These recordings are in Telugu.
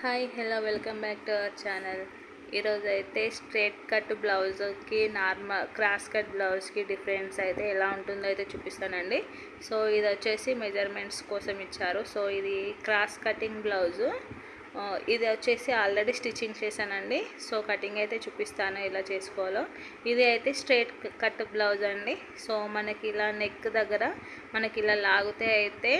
Hi hello welcome back to our channel. ఈరోజు అయితే స్ట్రేట్ కట్ బ్లౌజ్కి నార్మల్ క్రాస్ కట్ బ్లౌజ్కి డిఫరెన్స్ అయితే ఎలా ఉంటుందో అయితే చూపిస్తానండి. సో ఇది వచ్చేసి మెజర్మెంట్స్ కోసం ఇచ్చారు. సో ఇది క్రాస్ కటింగ్ బ్లౌజు. ఇది వచ్చేసి ఆల్రెడీ స్టిచ్చింగ్ చేశానండి. సో కటింగ్ అయితే చూపిస్తాను ఎలా చేసుకోవాలో. ఇది అయితే స్ట్రేట్ కట్ బ్లౌజ్ అండి సో మనకి ఇలా నెక్ దగ్గర మనకి ఇలా లాగితే అయితే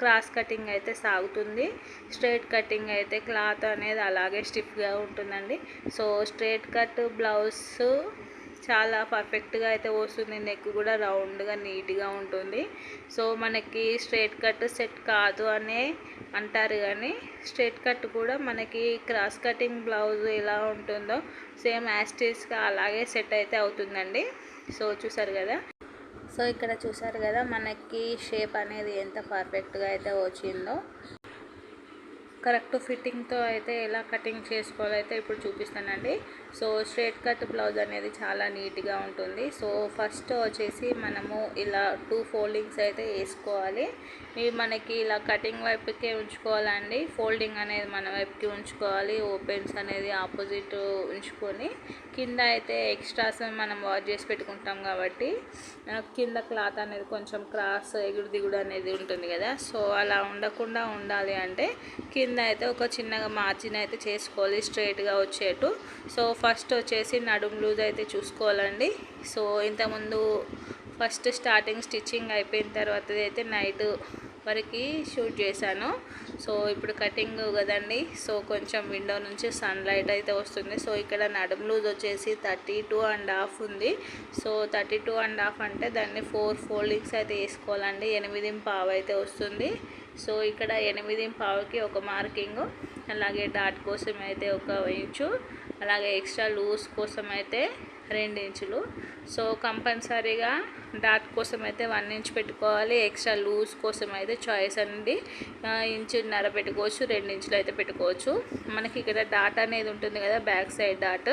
క్రాస్ కటింగ్ అయితే సాగుతుంది. స్ట్రైట్ కటింగ్ అయితే క్లాత్ అనేది అలాగే స్టిఫ్గా ఉంటుందండి. సో స్ట్రైట్ కట్ బ్లౌజ్ చాలా పర్ఫెక్ట్గా అయితే వస్తుంది. నెక్ కూడా రౌండ్గా నీట్గా ఉంటుంది. సో మనకి స్ట్రైట్ కట్ సెట్ కాదు అనే అంటారు కానీ స్ట్రైట్ కట్ కూడా మనకి క్రాస్ కటింగ్ బ్లౌజ్ ఎలా ఉంటుందో సేమ్ యాస్టీస్గా అలాగే సెట్ అయితే అవుతుందండి. సో చూసారు కదా. సో ఇక్కడ చూసారు కదా మనకి షేప్ అనేది ఎంత పర్ఫెక్ట్గా అయితే వచ్చిందో. కరెక్ట్ ఫిట్టింగ్తో అయితే ఎలా కటింగ్ చేసుకోవాలో అయితే ఇప్పుడు చూపిస్తానండి. సో స్ట్రేట్ కట్ బ్లౌజ్ అనేది చాలా నీట్గా ఉంటుంది. సో ఫస్ట్ వచ్చేసి మనము ఇలా టూ ఫోల్డింగ్స్ అయితే వేసుకోవాలి. ఇవి మనకి ఇలా కటింగ్ వైపుకే ఉంచుకోవాలండి. ఫోల్డింగ్ అనేది మన వైపుకి ఉంచుకోవాలి. ఓపెన్స్ అనేది ఆపోజిట్ ఉంచుకొని కింద అయితే ఎక్స్ట్రాస్ మనం వాష్ చేసి పెట్టుకుంటాం కాబట్టి కింద క్లాత్ అనేది కొంచెం క్రాస్ ఎగుడు దిగుడు అనేది ఉంటుంది కదా. సో అలా ఉండకుండా ఉండాలి అంటే కింద అయితే ఒక చిన్నగా మార్జిన్ అయితే చేసుకోవాలి స్ట్రైట్గా వచ్చేట్టు. సో ఫస్ట్ వచ్చేసి నడుము లూజ్ అయితే చూసుకోవాలండి. సో ఇంతకుముందు ఫస్ట్ స్టార్టింగ్ స్టిచ్చింగ్ అయిపోయిన తర్వాత అయితే నైట్ వరకు షూట్ చేశాను. సో ఇప్పుడు కటింగ్ కదండి. సో కొంచెం విండో నుంచి సన్లైట్ అయితే వస్తుంది. సో ఇక్కడ నడుము లూజ్ వచ్చేసి థర్టీ టూ అండ్ హాఫ్ ఉంది. So thirty two and half అంటే దాన్ని ఫోర్ ఫోల్డింగ్స్ అయితే వేసుకోవాలండి. ఎనిమిది పావు అయితే వస్తుంది. సో ఇక్కడ ఎనిమిది పావుకి ఒక మార్కింగ్ అలాగే డాట్ కోసం అయితే ఒక ఇంచు అలాగే ఎక్స్ట్రా లూస్ కోసం అయితే రెండు ఇంచులు సో కంపల్సరీగా డాట్ కోసం అయితే వన్ ఇంచ్ పెట్టుకోవాలి. ఎక్స్ట్రా లూజ్ కోసం అయితే చాయిస్ అండి. ఇంచున్నర పెట్టుకోవచ్చు రెండు ఇంచులు అయితే పెట్టుకోవచ్చు. మనకి ఇక్కడ డాట్ అనేది ఉంటుంది కదా బ్యాక్ సైడ్ డాట్.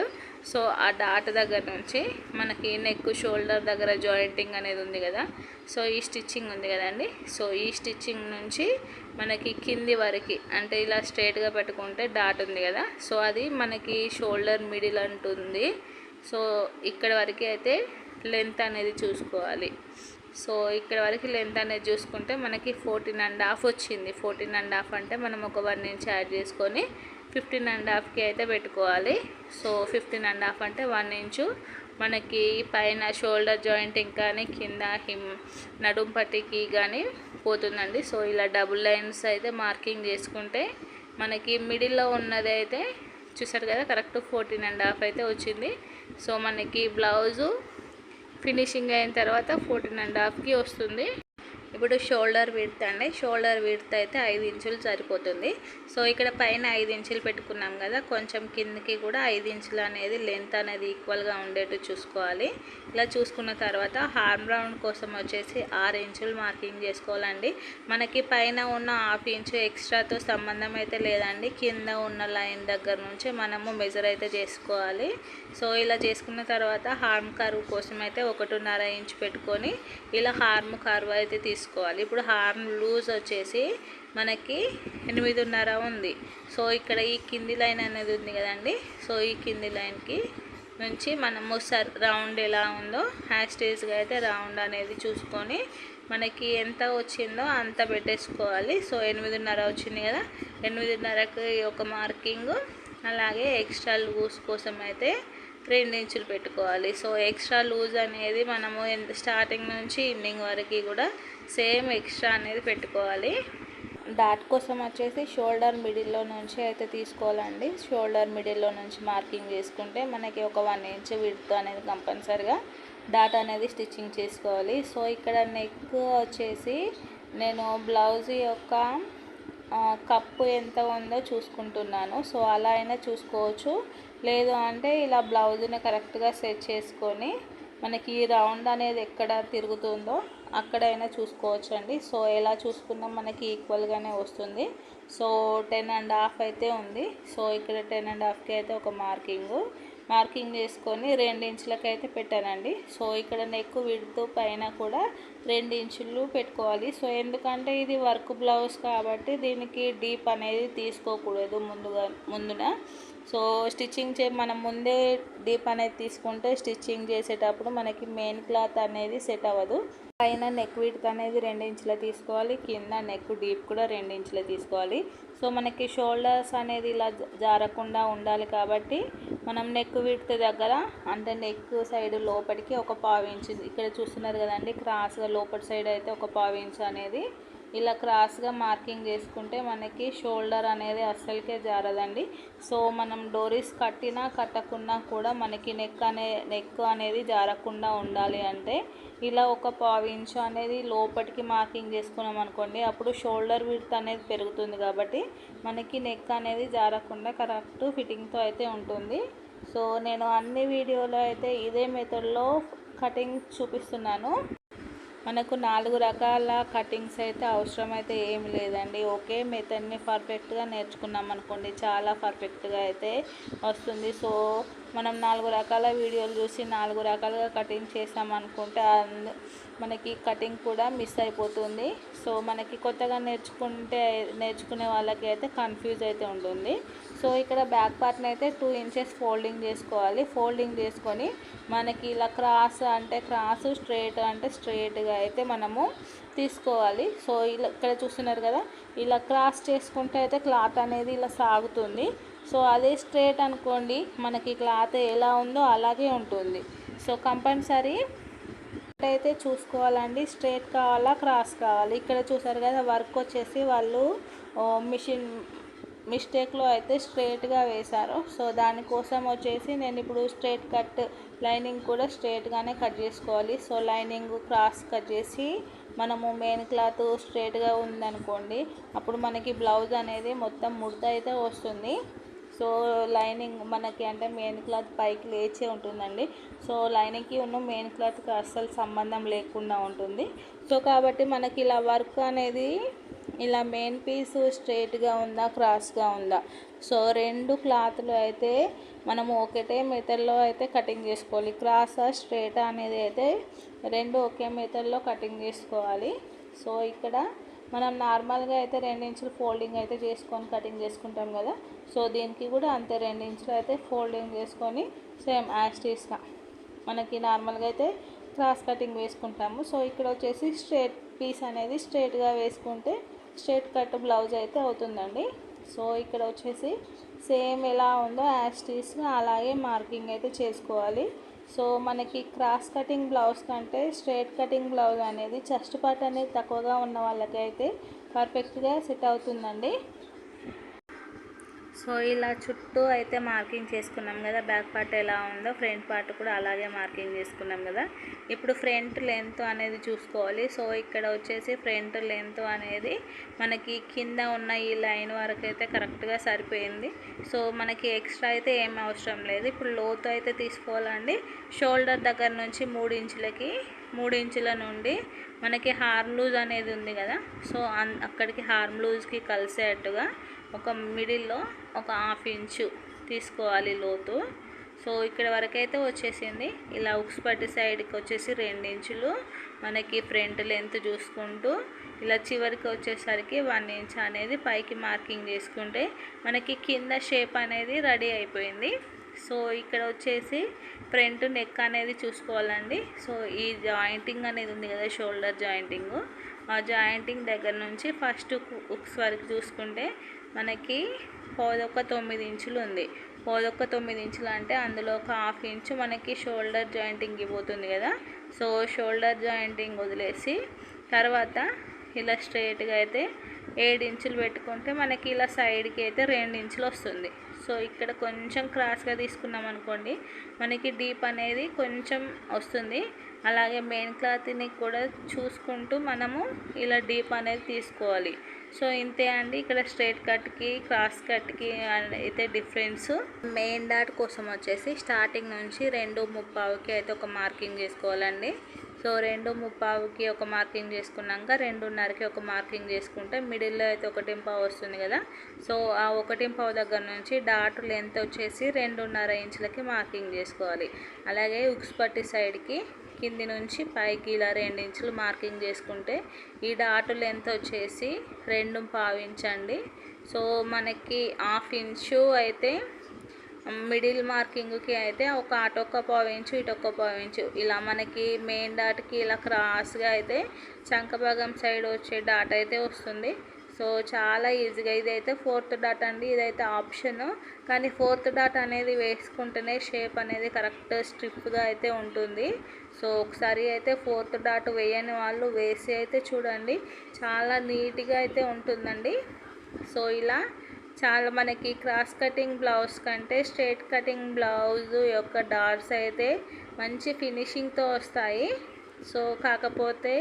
సో ఆ డాట్ దగ్గర నుంచి మనకి నెక్ షోల్డర్ దగ్గర జాయింటింగ్ అనేది ఉంది కదా. సో ఈ స్టిచ్చింగ్ ఉంది కదండి. సో ఈ స్టిచ్చింగ్ నుంచి మనకి కింది వరకు అంటే ఇలా స్ట్రైట్గా పెట్టుకుంటే డాట్ ఉంది కదా. సో అది మనకి షోల్డర్ మిడిల్ అంటుంది. సో ఇక్కడ వరకు అయితే లెంత్ అనేది చూసుకోవాలి. సో ఇక్కడ వరకు లెంత్ అనేది చూసుకుంటే మనకి ఫోర్టీన్ అండ్ హాఫ్ వచ్చింది. ఫోర్టీన్ అండ్ హాఫ్ అంటే మనం ఒక వన్ ఇంచ్ యాడ్ చేసుకొని ఫిఫ్టీన్ అండ్ హాఫ్కి అయితే పెట్టుకోవాలి. సో ఫిఫ్టీన్ అండ్ హాఫ్ అంటే వన్ ఇంచు మనకి పైన షోల్డర్ జాయింట్ కానీ కింద హిమ్ నడుం పట్టికి కానీ పోతుందండి. సో ఇలా డబుల్ లైన్స్ అయితే మార్కింగ్ చేసుకుంటే మనకి మిడిల్లో ఉన్నది అయితే చూసారు కదా కరెక్ట్ ఫోర్టీన్ అండ్ హాఫ్ అయితే వచ్చింది. సో మనకి బ్లౌజు ఫినిషింగ్ అయిన తర్వాత ఫోర్టీన్ అండ్ హాఫ్కి వస్తుంది. ఇప్పుడు షోల్డర్ విడ్త్ అండి. షోల్డర్ విడ్త్ అయితే ఐదు ఇంచులు సరిపోతుంది. సో ఇక్కడ పైన ఐదు ఇంచులు పెట్టుకున్నాం కదా కొంచెం కిందకి కూడా ఐదు ఇంచులు అనేది లెంత్ అనేది ఈక్వల్గా ఉండేట్టు చూసుకోవాలి. ఇలా చూసుకున్న తర్వాత హార్మ్ రౌండ్ కోసం వచ్చేసి ఆరు ఇంచులు మార్కింగ్ చేసుకోవాలండి. మనకి పైన ఉన్న హాఫ్ ఇంచు ఎక్స్ట్రాతో సంబంధం అయితే లేదండి. కింద ఉన్న లైన్ దగ్గర నుంచి మనము మెజర్ అయితే చేసుకోవాలి. సో ఇలా చేసుకున్న తర్వాత హార్మ్ కర్వ్ కోసం అయితే ఒకటిన్నర ఇంచు పెట్టుకొని ఇలా హార్మ్ కర్వ్ అయితే తీసుకోవాలి. ఇప్పుడు హార్మ్ లూజ్ వచ్చేసి మనకి ఎనిమిదిన్నర ఉంది. సో ఇక్కడ ఈ కింది లైన్ అనేది ఉంది కదండి. సో ఈ కింది లైన్కి నుంచి మనము సర్ రౌండ్ ఎలా ఉందో హ్యాష్ స్టేజ్గా అయితే రౌండ్ అనేది చూసుకొని మనకి ఎంత వచ్చిందో అంత పెట్టేసుకోవాలి. సో ఎనిమిదిన్నర వచ్చింది కదా. ఎనిమిదిన్నరకి ఒక మార్కింగ్ అలాగే ఎక్స్ట్రా లూజ్ కోసం అయితే రెండు ఇంచులు పెట్టుకోవాలి. సో ఎక్స్ట్రా లూజ్ అనేది మనము ఎంత స్టార్టింగ్ నుంచి ఎండింగ్ వరకు కూడా సేమ్ ఎక్స్ట్రా అనేది పెట్టుకోవాలి. డాట్ కోసం వచ్చేసి షోల్డర్ మిడిల్లో నుంచి అయితే తీసుకోవాలండి. షోల్డర్ మిడిల్లో నుంచి మార్కింగ్ చేసుకుంటే మనకి ఒక వన్ ఇంచ్ విడ్త్ అనేది కంపల్సరిగా డాట్ అనేది స్టిచ్చింగ్ చేసుకోవాలి. సో ఇక్కడ నెక్ వచ్చేసి నేను బ్లౌజ్ యొక్క కప్పు ఎంత ఉందో చూసుకుంటున్నాను. సో అలా అయినా చూసుకోవచ్చు. లేదు అంటే ఇలా బ్లౌజ్ని కరెక్ట్గా సెట్ చేసుకొని మనకి ఈ రౌండ్ అనేది ఎక్కడ తిరుగుతుందో అక్కడైనా చూసుకోవచ్చండి. సో ఎలా చూసుకున్నా మనకి ఈక్వల్గానే వస్తుంది. సో టెన్ అండ్ హాఫ్ అయితే ఉంది. సో ఇక్కడ టెన్ అండ్ హాఫ్కి అయితే ఒక మార్కింగ్. మార్కింగ్ చేసుకొని రెండు ఇంచులకి అయితే పెట్టానండి. సో ఇక్కడ నెక్ విడుతూ పైన కూడా రెండు ఇంచులు పెట్టుకోవాలి. సో ఎందుకంటే ఇది వర్క్ బ్లౌజ్ కాబట్టి దీనికి డీప్ అనేది తీసుకోకూడదు ముందుగా ముందున. సో స్టిచ్చింగ్ చే మనం ముందే డీప్ అనేది తీసుకుంటే స్టిచ్చింగ్ చేసేటప్పుడు మనకి మెయిన్ క్లాత్ అనేది సెట్ అవ్వదు. పైన నెక్ విడ్త్ అనేది రెండు తీసుకోవాలి. కింద నెక్ డీప్ కూడా రెండు తీసుకోవాలి. సో మనకి షోల్డర్స్ అనేది ఇలా జారకుండా ఉండాలి కాబట్టి మనం నెక్ విడ్త్ దగ్గర అంటే నెక్ సైడ్ లోపలికి ఒక పావు ఇంచు ఇక్కడ చూస్తున్నారు కదండి క్రాస్గా లోపటి సైడ్ అయితే ఒక పావు ఇంచు అనేది ఇలా క్రాస్గా మార్కింగ్ చేసుకుంటే మనకి షోల్డర్ అనేది అస్సలకే జారదండి. సో మనం డోరీస్ కట్టినా కట్టకున్నా కూడా మనకి నెక్ అనే నెక్ అనేది జారకుండా ఉండాలి అంటే ఇలా ఒక పావు ఇంచు అనేది లోపలికి మార్కింగ్ చేసుకున్నాం అనుకోండి అప్పుడు షోల్డర్ విడ్త్ అనేది పెరుగుతుంది కాబట్టి మనకి నెక్ అనేది జారకుండా కరెక్ట్ ఫిట్టింగ్తో అయితే ఉంటుంది. సో నేను అన్ని వీడియోలో అయితే ఇదే మెథడ్లో కటింగ్ చూపిస్తున్నాను. మనకు నాలుగు రకాల కటింగ్స్ అయితే అవసరమైతే ఏమి లేదండి. ఒకే మెథడ్ని పర్ఫెక్ట్గా నేర్చుకున్నాం అనుకోండి చాలా పర్ఫెక్ట్గా అయితే వస్తుంది. సో మనం నాలుగు రకాల వీడియోలు చూసి నాలుగు రకాలుగా కటింగ్ చేసాం అనుకుంటే అంద- మనకి కటింగ్ కూడా మిస్ అయిపోతుంది. సో మనకి కొత్తగా నేర్చుకుంటే నేర్చుకునే వాళ్ళకి అయితే కన్ఫ్యూజ్ అయితే ఉంటుంది. సో ఇక్కడ బ్యాక్ పార్ట్ని అయితే టూ ఇంచెస్ ఫోల్డింగ్ చేసుకోవాలి. ఫోల్డింగ్ చేసుకొని మనకి ఇలా క్రాస్ అంటే క్రాస్ స్ట్రేట్ అంటే స్ట్రేట్గా అయితే మనము తీసుకోవాలి. సో ఇలా ఇక్కడ చూస్తున్నారు కదా ఇలా క్రాస్ చేసుకుంటే అయితే క్లాత్ అనేది ఇలా సాగుతుంది. సో అదే స్ట్రేట్ అనుకోండి మనకి క్లాత్ ఎలా ఉందో అలాగే ఉంటుంది. సో కంపల్సరీ అయితే చూసుకోవాలండి. స్ట్రేట్ కావాలా క్రాస్ కావాలి. ఇక్కడ చూసారు కదా వర్క్ వచ్చేసి వాళ్ళు మిషన్ మిస్టేక్లో అయితే స్ట్రేట్గా వేశారు. సో దానికోసం వచ్చేసి నేను ఇప్పుడు స్ట్రేట్ కట్ లైనింగ్ కూడా స్ట్రేట్గానే కట్ చేసుకోవాలి. సో లైనింగ్ క్రాస్ కట్ చేసి మనము మెయిన్ క్లాత్ స్ట్రేట్గా ఉందనుకోండి అప్పుడు మనకి బ్లౌజ్ అనేది మొత్తం ముడత అయితే వస్తుంది. సో లైనింగ్ మనకి అంటే మెయిన్ క్లాత్ పైకి లేచే ఉంటుందండి. సో లైనింగ్కి ఉన్న మెయిన్ క్లాత్కి అస్సలు సంబంధం లేకుండా ఉంటుంది. సో కాబట్టి మనకి ఇలా వర్క్ అనేది ఇలా మెయిన్ పీస్ స్ట్రైట్గా ఉందా క్రాస్గా ఉందా? సో రెండు క్లాత్లు అయితే మనము ఒకటే మెథడ్లో అయితే కటింగ్ చేసుకోవాలి. క్రాస్ స్ట్రేటా అనేది అయితే రెండు ఒకే మెథడ్లో కటింగ్ చేసుకోవాలి. సో ఇక్కడ మనం నార్మల్గా అయితే రెండించులు ఫోల్డింగ్ అయితే చేసుకొని కటింగ్ చేసుకుంటాం కదా. సో దీనికి కూడా అంతే రెండించులు అయితే ఫోల్డింగ్ చేసుకొని సేమ్ యాస్టీస్గా మనకి నార్మల్గా అయితే క్రాస్ కటింగ్ వేసుకుంటాము. సో ఇక్కడ వచ్చేసి స్ట్రేట్ పీస్ అనేది స్ట్రేట్గా వేసుకుంటే స్ట్రేట్ కట్ బ్లౌజ్ అయితే అవుతుందండి. సో ఇక్కడ వచ్చేసి సేమ్ ఎలా ఉందో యాస్టీస్గా అలాగే మార్కింగ్ అయితే చేసుకోవాలి. సో మనకి క్రాస్ కటింగ్ బ్లౌజ్ కంటే స్ట్రేట్ కటింగ్ బ్లౌజ్ అనేది చెస్ట్ పార్ట్ అనేది తక్కువగా ఉన్న వాళ్ళకైతే పర్ఫెక్ట్గా సెట్ అవుతుందండి. సో ఇలా చుట్టూ అయితే మార్కింగ్ చేసుకున్నాం కదా. బ్యాక్ పార్ట్ ఎలా ఉందో ఫ్రంట్ పార్ట్ కూడా అలాగే మార్కింగ్ చేసుకున్నాం కదా. ఇప్పుడు ఫ్రంట్ లెంత్ అనేది చూసుకోవాలి. సో ఇక్కడ వచ్చేసి ఫ్రంట్ లెంత్ అనేది మనకి కింద ఉన్న ఈ లైన్ వరకు అయితే కరెక్ట్గా సరిపోయింది. సో మనకి ఎక్స్ట్రా అయితే ఏం అవసరం లేదు. ఇప్పుడు లోతు అయితే తీసుకోవాలండి. షోల్డర్ దగ్గర నుంచి మూడు ఇంచులకి మూడు ఇంచుల నుండి మనకి హార్మ్ లూజ్ అనేది ఉంది కదా. సో అన్ అక్కడికి హార్మ్ లూజ్కి కలిసేట్టుగా ఒక మిడిల్లో ఒక హాఫ్ ఇంచు తీసుకోవాలి లోతు. సో ఇక్కడ వరకైతే వచ్చేసింది. ఇలా ఉక్స్ పట్టి సైడ్కి వచ్చేసి రెండు ఇంచులు మనకి ఫ్రంట్ లెంత్ చూసుకుంటూ ఇలా చివరికి వచ్చేసరికి వన్ ఇంచ్ అనేది పైకి మార్కింగ్ చేసుకుంటే మనకి కింద షేప్ అనేది రెడీ అయిపోయింది. సో ఇక్కడ వచ్చేసి ఫ్రంట్ నెక్ అనేది చూసుకోవాలండి. సో ఈ జాయింటింగ్ అనేది ఉంది కదా షోల్డర్ జాయింటింగ్. ఆ జాయింటింగ్ దగ్గర నుంచి ఫస్ట్ ఉక్స్ వరకు చూసుకుంటే మనకి పోదొక్క తొమ్మిది ఇంచులు ఉంది. పోదొక్క తొమ్మిది ఇంచులు అంటే అందులో ఒక హాఫ్ ఇంచు మనకి షోల్డర్ జాయింటింగ్ ఇవ్వబోతుంది కదా. సో షోల్డర్ జాయింటింగ్ వదిలేసి తర్వాత ఇలా స్ట్రైట్గా అయితే ఏడు ఇంచులు పెట్టుకుంటే మనకి ఇలా సైడ్కి అయితే రెండు ఇంచులు వస్తుంది. సో ఇక్కడ కొంచెం క్రాస్గా తీసుకున్నాం అనుకోండి మనకి డీప్ అనేది కొంచెం వస్తుంది. అలాగే మెయిన్ క్లాత్ని కూడా చూసుకుంటూ మనము ఇలా డీప్ అనేది తీసుకోవాలి. సో ఇంతే అండి. ఇక్కడ స్ట్రైట్ కట్కి క్రాస్ కట్కి అయితే డిఫరెన్స్ మెయిన్ డాట్ కోసం వచ్చేసి స్టార్టింగ్ నుంచి రెండు ముప్పావుకి అయితే ఒక మార్కింగ్ చేసుకోవాలండి. సో రెండు ముప్పావుకి ఒక మార్కింగ్ చేసుకున్నాక రెండున్నరకి ఒక మార్కింగ్ చేసుకుంటే మిడిల్లో అయితే ఒకటి పావు వస్తుంది కదా. సో ఆ ఒకటి పావు దగ్గర నుంచి డాట్ లెంత్ వచ్చేసి రెండున్నర ఇంచులకి మార్కింగ్ చేసుకోవాలి. అలాగే ఉక్స్పట్టి సైడ్కి కింది నుంచి పైకి ఇలా రెండు ఇంచులు మార్కింగ్ చేసుకుంటే ఈ డాటు లెంత్ వచ్చేసి రెండు పావించండి. సో మనకి హాఫ్ ఇంచు అయితే మిడిల్ మార్కింగ్కి అయితే ఒక అటొక్క పావించు ఇటొక్క పావించు. ఇలా మనకి మెయిన్ డాట్కి ఇలా క్రాస్గా అయితే చంకభాగం సైడ్ వచ్చే డాట్ అయితే వస్తుంది. సో చాలా ఈజీగా ఇదైతే ఫోర్త్ డాట్ అండి ఇదైతే ఆప్షన్. కానీ ఫోర్త్ డాట్ అనేది వేసుకుంటేనే షేప్ అనేది కరెక్ట్ స్ట్రిప్గా అయితే ఉంటుంది. సో ఒకసారి అయితే ఫోర్త్ డాట్ వేయని వాళ్ళు వేసి అయితే చూడండి. చాలా నీట్గా అయితే ఉంటుందండి. సో ఇలా చాలా మనకి క్రాస్ కటింగ్ బ్లౌజ్ కంటే స్ట్రేట్ కటింగ్ బ్లౌజ్ యొక్క డాట్స్ అయితే మంచి ఫినిషింగ్తో వస్తాయి. సో కాకపోతే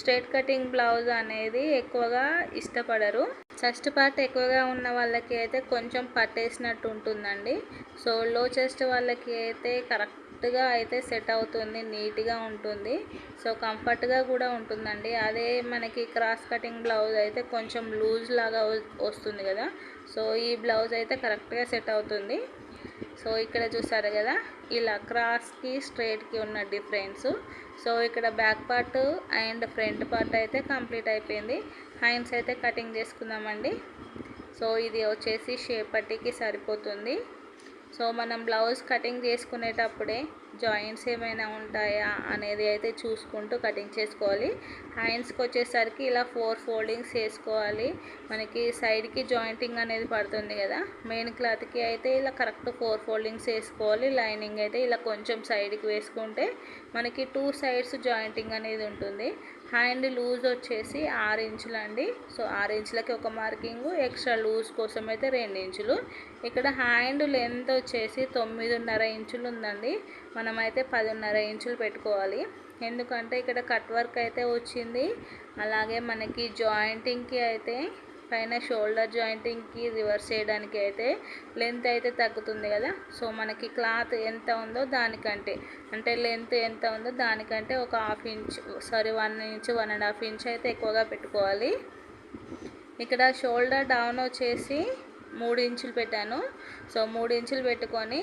స్ట్రేట్ కటింగ్ బ్లౌజ్ అనేది ఎక్కువగా ఇష్టపడరు. చెస్ట్ పార్ట్ ఎక్కువగా ఉన్న వాళ్ళకి అయితే కొంచెం పట్టేసినట్టు ఉంటుందండి. సో లో చెస్ట్ వాళ్ళకి అయితే కరెక్ట్ కరెక్ట్గా అయితే సెట్ అవుతుంది నీట్గా ఉంటుంది. సో కంఫర్ట్గా కూడా ఉంటుందండి. అదే మనకి క్రాస్ కటింగ్ బ్లౌజ్ అయితే కొంచెం లూజ్ లాగా వస్తుంది కదా. సో ఈ బ్లౌజ్ అయితే కరెక్ట్గా సెట్ అవుతుంది. సో ఇక్కడ చూసారు కదా ఇలా క్రాస్కి స్ట్రైట్కి ఉన్న డిఫరెన్స్. సో ఇక్కడ back part and front part అయితే కంప్లీట్ అయిపోయింది. హ్యాండ్స్ అయితే కటింగ్ చేసుకుందామండి. సో ఇది వచ్చేసి షేప్ పట్టికి సరిపోతుంది. సో మనం బ్లౌజ్ కటింగ్ చేసుకునేటప్పుడే జాయింట్స్ ఏమైనా ఉంటాయా అనేది అయితే చూసుకుంటూ కటింగ్ చేసుకోవాలి. హ్యాండ్స్కి వచ్చేసరికి ఇలా ఫోర్ ఫోల్డింగ్స్ వేసుకోవాలి మనకి సైడ్కి జాయింటింగ్ అనేది పడుతుంది కదా. మెయిన్ క్లాత్కి అయితే ఇలా కరెక్ట్ ఫోర్ ఫోల్డింగ్స్ వేసుకోవాలి. లైనింగ్ అయితే ఇలా కొంచెం సైడ్కి వేసుకుంటే మనకి టూ సైడ్స్ జాయింటింగ్ అనేది ఉంటుంది. హ్యాండ్ లూజ్ వచ్చేసి ఆరు ఇంచులు అండి సో ఆరు ఇంచులకి ఒక మార్కింగ్ ఎక్స్ట్రా లూజ్ కోసం అయితే రెండు ఇంచులు. ఇక్కడ హ్యాండ్ లెంత్ వచ్చేసి తొమ్మిదిన్నర ఇంచులు ఉందండి మనమైతే పదిన్నర ఇంచులు పెట్టుకోవాలి. ఎందుకంటే ఇక్కడ కట్ వర్క్ అయితే వచ్చింది. అలాగే మనకి జాయింటింగ్కి అయితే పైన షోల్డర్ జాయింటింగ్కి రివర్స్ చేయడానికి అయితే లెంత్ అయితే తగ్గుతుంది కదా. సో మనకి క్లాత్ ఎంత ఉందో దానికంటే అంటే లెంత్ ఎంత ఉందో దానికంటే ఒక half inch sorry one inch one and half inch అయితే ఎక్కువగా పెట్టుకోవాలి. ఇక్కడ షోల్డర్ డౌన్ వచ్చేసి మూడు ఇంచులు పెట్టాను. సో మూడు ఇంచులు పెట్టుకొని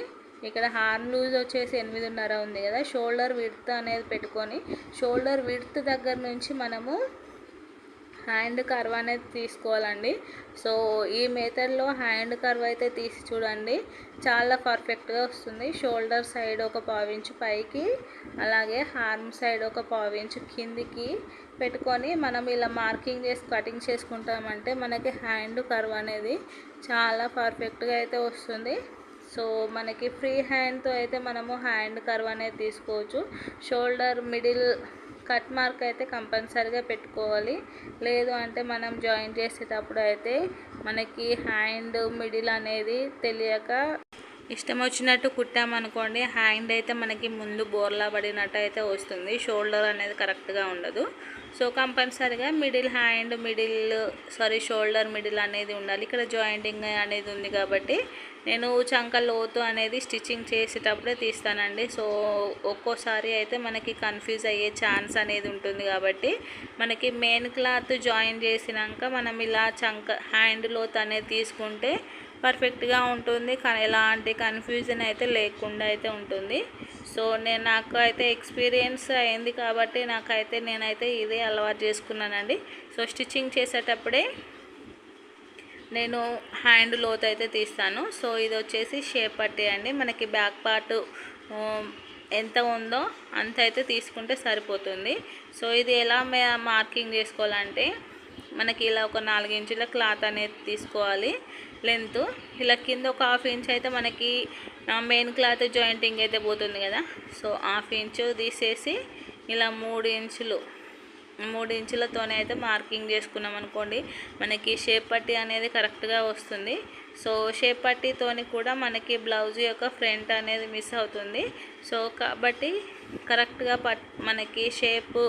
ఇక్కడ హార్న్ లూజ్ వచ్చేసి ఎనిమిదిన్నర ఉంది కదా. షోల్డర్ విడ్త్ అనేది పెట్టుకొని షోల్డర్ విడ్త్ దగ్గర నుంచి మనము హ్యాండ్ కర్వ్ అనేది తీసుకోవాలండి. సో ఈ మెథడ్లో హ్యాండ్ కర్వ్ అయితే తీసి చూడండి. చాలా పర్ఫెక్ట్గా వస్తుంది. షోల్డర్ సైడ్ ఒక పావించు పైకి అలాగే హార్మ్ సైడ్ ఒక పావించు కిందికి పెట్టుకొని మనం ఇలా మార్కింగ్ చేసి కటింగ్ చేసుకుంటామంటే మనకి హ్యాండ్ కర్వ్ అనేది చాలా పర్ఫెక్ట్గా అయితే వస్తుంది. సో మనకి ఫ్రీ హ్యాండ్తో అయితే మనము హ్యాండ్ కర్వ్ అనేది తీసుకోవచ్చు. షోల్డర్ మిడిల్ కట్ మార్క్ అయితే కంపల్సరీగా పెట్టుకోవాలి. లేదు అంటే మనం జాయిన్ చేసేటప్పుడు అయితే మనకి హ్యాండ్ మిడిల్ అనేది తెలియక ఇష్టం వచ్చినట్టు కుట్టామనుకోండి హ్యాండ్ అయితే మనకి ముందు బోర్లా పడినట్టు అయితే వస్తుంది. షోల్డర్ అనేది కరెక్ట్గా ఉండదు. సో కంపల్సరీగా middle hand middle sorry shoulder middle అనేది ఉండాలి. ఇక్కడ జాయింటింగ్ అనేది ఉంది కాబట్టి నేను చంక లోతు అనేది స్టిచ్చింగ్ చేసేటప్పుడే తీస్తానండి. సో ఒక్కోసారి అయితే మనకి కన్ఫ్యూజ్ అయ్యే ఛాన్స్ అనేది ఉంటుంది కాబట్టి మనకి మెయిన్ క్లాత్ జాయిన్ చేసినాక మనం ఇలా చంక హ్యాండ్ లోతు అనేది తీసుకుంటే పర్ఫెక్ట్గా ఉంటుంది. కానీ ఎలాంటి కన్ఫ్యూజన్ అయితే లేకుండా అయితే ఉంటుంది. సో నేను నాకు అయితే ఎక్స్పీరియన్స్ అయింది కాబట్టి నాకైతే నేనైతే ఇదే అలవాటు చేసుకున్నానండి. సో స్టిచ్చింగ్ చేసేటప్పుడే నేను హ్యాండ్ లోత్ అయితే తీస్తాను. సో ఇది వచ్చేసి షేప్ పట్టి అండి. మనకి బ్యాక్ పార్ట్ ఎంత ఉందో అంత అయితే తీసుకుంటే సరిపోతుంది. సో ఇది ఎలా మార్కింగ్ చేసుకోవాలంటే మనకి ఇలా ఒక నాలుగు ఇంచుల క్లాత్ అనేది తీసుకోవాలి. లెంత్ ఇలా కింద ఒక హాఫ్ ఇంచ్ అయితే మనకి మెయిన్ క్లాత్ జాయింటింగ్ అయితే పోతుంది కదా. సో హాఫ్ ఇంచు తీసేసి ఇలా మూడు ఇంచులు మూడు ఇంచులతోనే అయితే మార్కింగ్ చేసుకున్నాం అనుకోండి మనకి షేప్ పట్టి అనేది కరెక్ట్గా వస్తుంది. సో షేప్ పట్టితోని కూడా మనకి బ్లౌజ్ యొక్క ఫ్రంట్ అనేది మిస్ అవుతుంది. సో కాబట్టి కరెక్ట్గా పట్ మనకి షేప్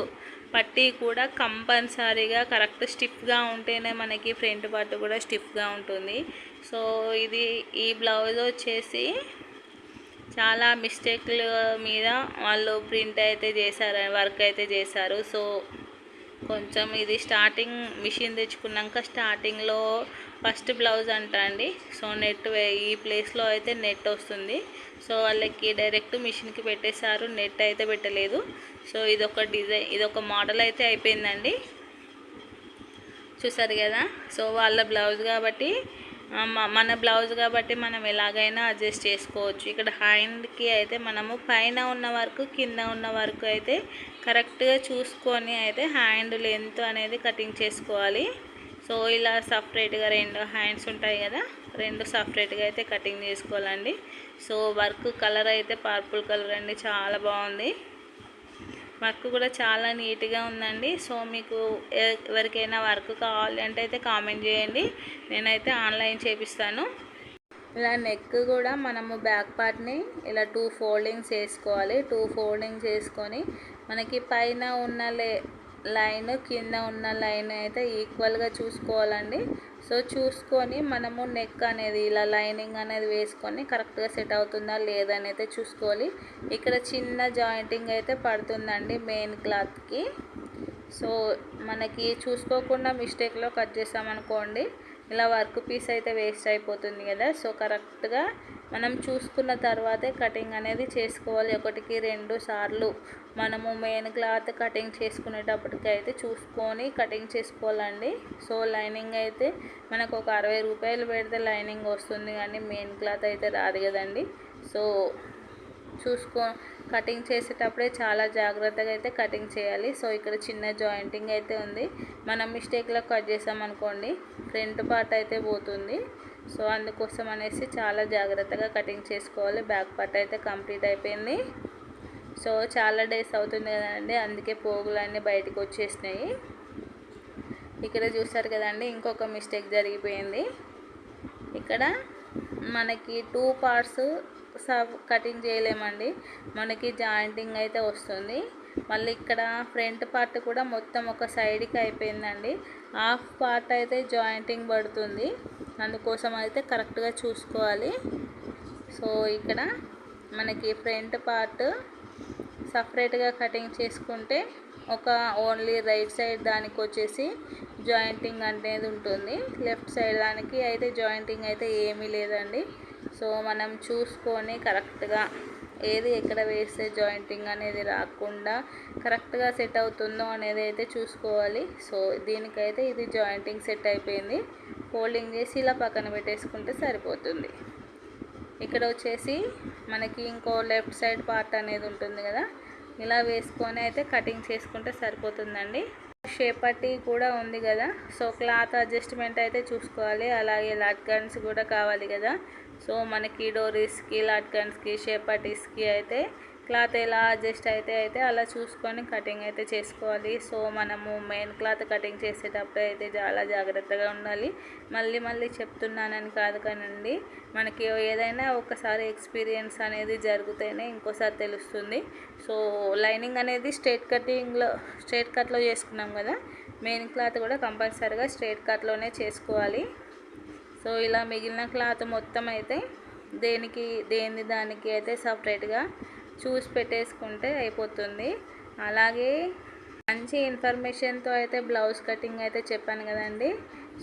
పట్టీ కూడా కంపల్సరీగా కరెక్ట్ స్టిఫ్గా ఉంటేనే మనకి ఫ్రంట్ పట్టు కూడా స్టిఫ్గా ఉంటుంది. సో ఇది ఈ బ్లౌజ్ వచ్చేసి చాలా మిస్టేక్ల మీద వాళ్ళు ప్రింట్ అయితే చేశారు వర్క్ అయితే చేశారు. సో కొంచెం ఇది స్టార్టింగ్ మిషన్ తెచ్చుకున్నాక స్టార్టింగ్లో ఫస్ట్ బ్లౌజ్ అంట అండి. సో నెట్ ఈ ప్లేస్లో అయితే నెట్ వస్తుంది. సో వాళ్ళకి డైరెక్ట్ మిషన్కి పెట్టేశారు. నెట్ అయితే పెట్టలేదు. సో ఇది ఒక డిజైన్ ఇది ఒక మోడల్ అయితే అయిపోయిందండి. చూసారు కదా? సో వాళ్ళ బ్లౌజ్ కాబట్టి మన బ్లౌజ్ కాబట్టి మనం ఎలాగైనా అడ్జస్ట్ చేసుకోవచ్చు. ఇక్కడ హ్యాండ్కి అయితే మనము పైన ఉన్న వరకు కింద ఉన్న వరకు అయితే కరెక్ట్గా చూసుకొని అయితే హ్యాండ్ లెంత్ అనేది కటింగ్ చేసుకోవాలి. సో ఇలా సపరేట్గా రెండు హ్యాండ్స్ ఉంటాయి కదా రెండు సపరేట్గా అయితే కటింగ్ చేసుకోవాలండి. సో వర్క్ కలర్ అయితే పర్పుల్ కలర్ అండి చాలా బాగుంది. వర్క్ కూడా చాలా నీట్గా ఉందండి. సో మీకు ఎ- ఎవరికైనా వర్క్ కావాలి అంటే అయితే కామెంట్ చేయండి. నేనైతే ఆన్లైన్ చేపిస్తాను. ఇలా నెక్ కూడా మనము బ్యాక్ పార్ట్ని ఇలా టూ ఫోల్డింగ్స్ వేసుకోవాలి. టూ ఫోల్డింగ్స్ వేసుకొని మనకి పైన ఉన్న లైన్ కింద ఉన్న లైన్ అయితే ఈక్వల్గా చూసుకోవాలండి. సో చూసుకొని మనము నెక్ అనేది ఇలా లైనింగ్ అనేది వేసుకొని కరెక్ట్గా సెట్ అవుతుందా లేదా అని అయితే చూసుకోవాలి. ఇక్కడ చిన్న జాయింటింగ్ అయితే పడుతుందండి మెయిన్ క్లాత్కి సో మనకి చూసుకోకుండా మిస్టేక్లో కట్ చేసామనుకోండి ఇలా వర్క్ పీస్ అయితే వేస్ట్ అయిపోతుంది కదా. సో కరెక్ట్గా మనం చూసుకున్న తర్వాతే కటింగ్ అనేది చేసుకోవాలి. ఒకటికి రెండు సార్లు మనము మెయిన్ క్లాత్ కటింగ్ చేసుకునేటప్పటికైతే చూసుకొని కటింగ్ చేసుకోవాలండి. సో లైనింగ్ అయితే మనకు ఒక అరవై రూపాయలు పెడితే లైనింగ్ వస్తుంది కానీ మెయిన్ క్లాత్ అయితే రాదు కదండి. సో చూసుకో కటింగ్ చేసేటప్పుడే చాలా జాగ్రత్తగా అయితే కటింగ్ చేయాలి. సో ఇక్కడ చిన్న జాయింటింగ్ అయితే ఉంది. మనం మిస్టేక్లో కట్ చేసామనుకోండి ఫ్రంట్ పార్ట్ అయితే పోతుంది. సో అందుకోసం అనేసి చాలా జాగ్రత్తగా కటింగ్ చేసుకోవాలి. బ్యాక్ పార్ట్ అయితే కంప్లీట్ అయిపోయింది. సో చాలా డేస్ అవుతుంది కదండి. అందుకే పోగులన్నీ బయటకు వచ్చేసినాయి. ఇక్కడ చూసారు కదండి ఇంకొక మిస్టేక్ జరిగిపోయింది. ఇక్కడ మనకి టూ పార్ట్స్ సబ్ కటింగ్ చేయలేమండి. మనకి జాయింటింగ్ అయితే వస్తుంది. మళ్ళీ ఇక్కడ ఫ్రంట్ పార్ట్ కూడా మొత్తం ఒక సైడ్కి అయిపోయిందండి. హాఫ్ పార్ట్ అయితే జాయింటింగ్ పడుతుంది. అందుకోసం అయితే కరెక్ట్గా చూసుకోవాలి. సో ఇక్కడ మనకి ఫ్రంట్ పార్ట్ సపరేట్గా కటింగ్ చేసుకుంటే ఒక ఓన్లీ రైట్ సైడ్ దానికి వచ్చేసి జాయింటింగ్ అనేది ఉంటుంది. లెఫ్ట్ సైడ్ దానికి అయితే జాయింటింగ్ అయితే ఏమీ లేదండి. సో మనం చూసుకొని కరెక్ట్గా ఏది ఎక్కడ వేస్తే జాయింటింగ్ అనేది రాకుండా కరెక్ట్గా సెట్ అవుతుందో అనేది అయితే చూసుకోవాలి. సో దీనికైతే ఇది జాయింటింగ్ సెట్ అయిపోయింది. ఫోల్డింగ్ చేసి ఇలా పక్కన పెట్టేసుకుంటే సరిపోతుంది. ఇక్కడ వచ్చేసి మనకి ఇంకో లెఫ్ట్ సైడ్ పార్ట్ అనేది ఉంటుంది కదా ఇలా వేసుకొని అయితే కటింగ్ చేసుకుంటే సరిపోతుందండి. షేప్ పట్టి కూడా ఉంది కదా సో క్లాత్ అడ్జస్ట్మెంట్ అయితే చూసుకోవాలి. అలాగే లట్కన్స్ కూడా కావాలి కదా సో మనకి డోరీస్కి లట్కన్స్కి షేప్ పట్టీస్కి అయితే క్లాత్ ఎలా అడ్జస్ట్ అయితే అయితే అలా చూసుకొని కటింగ్ అయితే చేసుకోవాలి. సో మనము మెయిన్ క్లాత్ కటింగ్ చేసేటప్పుడు అయితే చాలా జాగ్రత్తగా ఉండాలి. మళ్ళీ మళ్ళీ చెప్తున్నానని కాదు కానండి మనకి ఏదైనా ఒకసారి ఎక్స్పీరియన్స్ అనేది జరిగితేనే ఇంకోసారి తెలుస్తుంది. సో లైనింగ్ అనేది స్ట్రేట్ కటింగ్లో స్ట్రేట్ కట్లో చేసుకున్నాం కదా మెయిన్ క్లాత్ కూడా కంపల్సరీగా స్ట్రేట్ కట్లోనే చేసుకోవాలి. సో ఇలా మిగిలిన క్లాత్ మొత్తం అయితే దేనికి దేని దానికి అయితే సపరేట్గా చూసి పెట్టేసుకుంటే అయిపోతుంది. అలాగే మంచి ఇన్ఫర్మేషన్తో అయితే బ్లౌజ్ కటింగ్ అయితే చెప్పాను కదండి.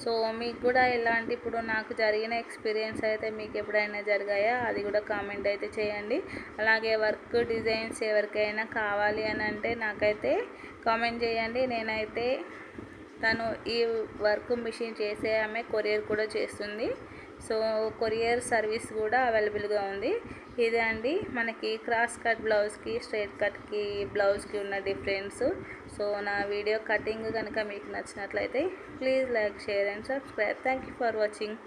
సో మీకు కూడా ఎలాంటి ఇప్పుడు నాకు జరిగిన ఎక్స్పీరియన్స్ అయితే మీకు ఎప్పుడైనా జరిగాయా? అది కూడా కామెంట్ అయితే చేయండి. అలాగే వర్క్ డిజైన్స్ ఎవరికైనా కావాలి అని అంటే నాకైతే కామెంట్ చేయండి. నేనైతే తను ఈ వర్క్ మిషన్ చేసే ఆమె కొరియర్ కూడా చేస్తుంది. సో కొరియర్ సర్వీస్ కూడా అవైలబుల్గా ఉంది. ఇదే అండి మనకి క్రాస్ కట్ బ్లౌజ్కి స్ట్రైట్ కట్కి బ్లౌజ్కి ఉన్న డిఫరెన్స్. సో నా వీడియో కటింగ్ కనుక మీకు నచ్చినట్లయితే please like share and subscribe. Thank you for watching.